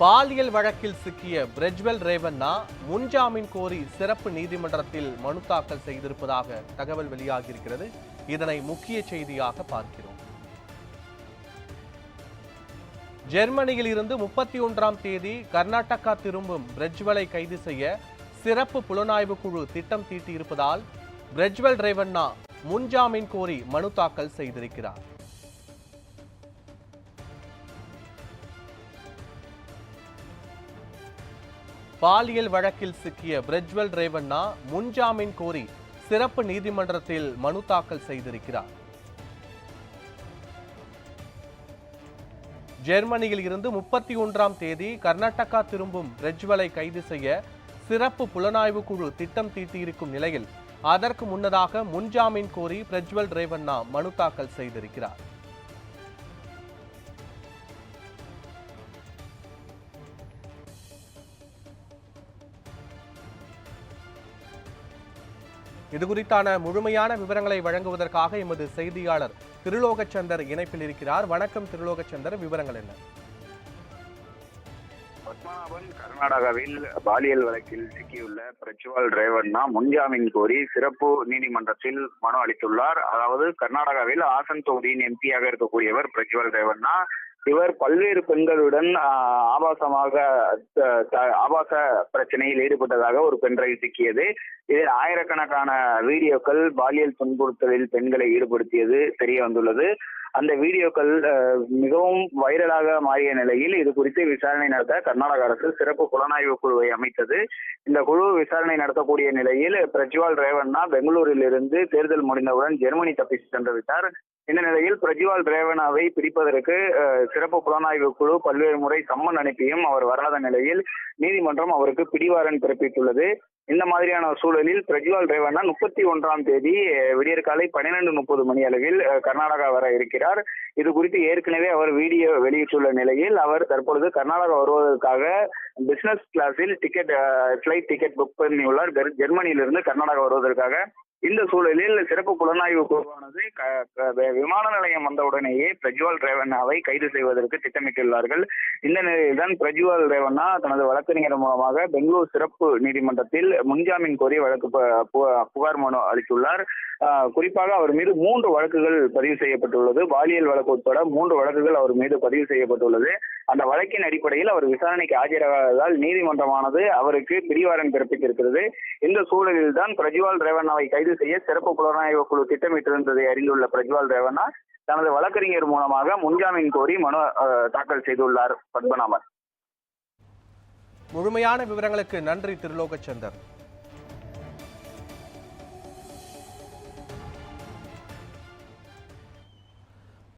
பாலியல் வழக்கில் சிக்கிய பிரெஜ்வெல் ரேவண்ணா முன்ஜாமீன் கோரி சிறப்பு நீதிமன்றத்தில் மனு தாக்கல் செய்திருப்பதாக தகவல் வெளியாகியிருக்கிறது. இதனை முக்கிய செய்தியாக பார்க்கிறோம். ஜெர்மனியில் இருந்து முப்பத்தி ஒன்றாம் தேதி கர்நாடகா திரும்பும் பிரெஜ்வலை கைது செய்ய சிறப்பு புலனாய்வு குழு திட்டம் தீட்டியிருப்பதால் பிரெஜ்வெல் ரேவண்ணா முன்ஜாமீன் கோரி மனு தாக்கல் செய்திருக்கிறார். பாலியல் வழக்கில் சிக்கிய பிரஜ்வல் ரேவண்ணா முன்ஜாமீன் கோரி சிறப்பு நீதிமன்றத்தில் மனு தாக்கல் செய்திருக்கிறார். ஜெர்மனியில் இருந்து முப்பத்தி ஒன்றாம் தேதி கர்நாடகா திரும்பும் பிரஜ்வலை கைது செய்ய சிறப்பு புலனாய்வு குழு திட்டம் தீட்டியிருக்கும் நிலையில் அதற்கு முன்னதாக முன்ஜாமீன் கோரி பிரஜ்வல் ரேவண்ணா மனு தாக்கல் செய்திருக்கிறார். இது குறித்தான முழுமையான விவரங்களை வழங்குவதற்காக எமது செய்தியாளர் திருலோகச்சந்தர் இணைப்பில் இருக்கிறார். வணக்கம் திருலோகச்சந்தர் விவரங்கள் என்ன? பத்மநாபன் கர்நாடகாவில் பாலியல் வழக்கில் சிக்கியுள்ள பிரஜ்வால் ரேவண்ணா முன்ஜாமீன் கோரி சிறப்பு நீதிமன்றத்தில் மனு அளித்துள்ளார். அதாவது கர்நாடகாவில் ஆசன் தொகுதியின் எம்பியாக இருக்கக்கூடியவர் பிரஜ்வால் ரேவண்ணா இவர் பல்வேறு பெண்களுடன் ஆபாசமாக ஆபாச பிரச்சனையில் ஈடுபட்டதாக ஒரு பெண்களை சிக்கியது. இதில் ஆயிரக்கணக்கான வீடியோக்கள் பாலியல் துன்புறுத்தலில் பெண்களை ஈடுபடுத்தியது தெரிய வந்துள்ளது. அந்த வீடியோக்கள் மிகவும் வைரலாக மாறிய நிலையில் இது குறித்து விசாரணை நடத்த கர்நாடக அரசு சிறப்பு புலனாய்வு குழுவை அமைத்தது. இந்த குழு விசாரணை நடத்தக்கூடிய நிலையில் பிரஜ்வால் ரேவண்ணா பெங்களூரில் இருந்து தேர்தல் முடிந்தவுடன் ஜெர்மனி தப்பி சென்று விட்டார். இந்த நிலையில் பிரஜ்வால் ரேவனாவை பிடிப்பதற்கு சிறப்பு புலனாய்வு குழு பல்வேறு முறை சம்மன் அனுப்பியும் அவர் வராத நிலையில் நீதிமன்றம் அவருக்கு பிடிவாரன் பிறப்பித்துள்ளது. இந்த மாதிரியான சூழலில் பிரஜ்வால் ரேவண்ணா முப்பத்தி ஒன்றாம் தேதி விடியற்காலை பன்னிரண்டு முப்பது மணி அளவில் கர்நாடகா வர இருக்கிறார். இது குறித்து ஏற்கனவே அவர் வீடியோ வெளியிட்டுள்ள நிலையில் அவர் தற்பொழுது கர்நாடகா வருவதற்காக பிசினஸ் கிளாஸில் டிக்கெட் ஃபிளைட் டிக்கெட் புக் பண்ணியுள்ளார். ஜெர்மனியிலிருந்து கர்நாடகா வருவதற்காக இந்த சூழலில் சிறப்பு புலனாய்வு குழுவானது க- விமான நிலையம் வந்தவுடனேயே பிரஜ்வால் ரேவண்ணாவை கைது செய்வதற்கு திட்டமிட்டுள்ளார்கள். இந்த நிலையில்தான் பிரஜ்வால் ரேவண்ணா தனது வழக்கறிஞர் மூலமாக பெங்களூர் சிறப்பு நீதிமன்றத்தில் முன்ஜாமீன் கோரி வழக்கு புகார் மனு அளித்துள்ளார். குறிப்பாக அவர் மீது மூன்று வழக்குகள் பதிவு செய்யப்பட்டுள்ளது. பாலியல் வழக்கு உட்பட மூன்று வழக்குகள் அவர் மீது பதிவு செய்யப்பட்டுள்ளது. அந்த வழக்கின் அடிப்படையில் அவர் விசாரணைக்கு ஆஜராகாததால் நீதிமன்றமானது அவருக்கு பிடிவாரன் பிறப்பித்திருக்கிறது. இந்த சூழலில் தான் பிரஜ்வால் ரேவண்ணாவை கைது செய்ய சிறப்பு புலனாய்வு குழு திட்டமிட்டிருந்ததை அறிந்துள்ள பிரஜ்வால் ரேவண்ணா தனது வழக்கறிஞர் மூலமாக முன்ஜாமீன் கோரி மனு தாக்கல் செய்துள்ளார் பத்மநாபன். முழுமையான விவரங்களுக்கு நன்றி திருலோகச்சந்தர்.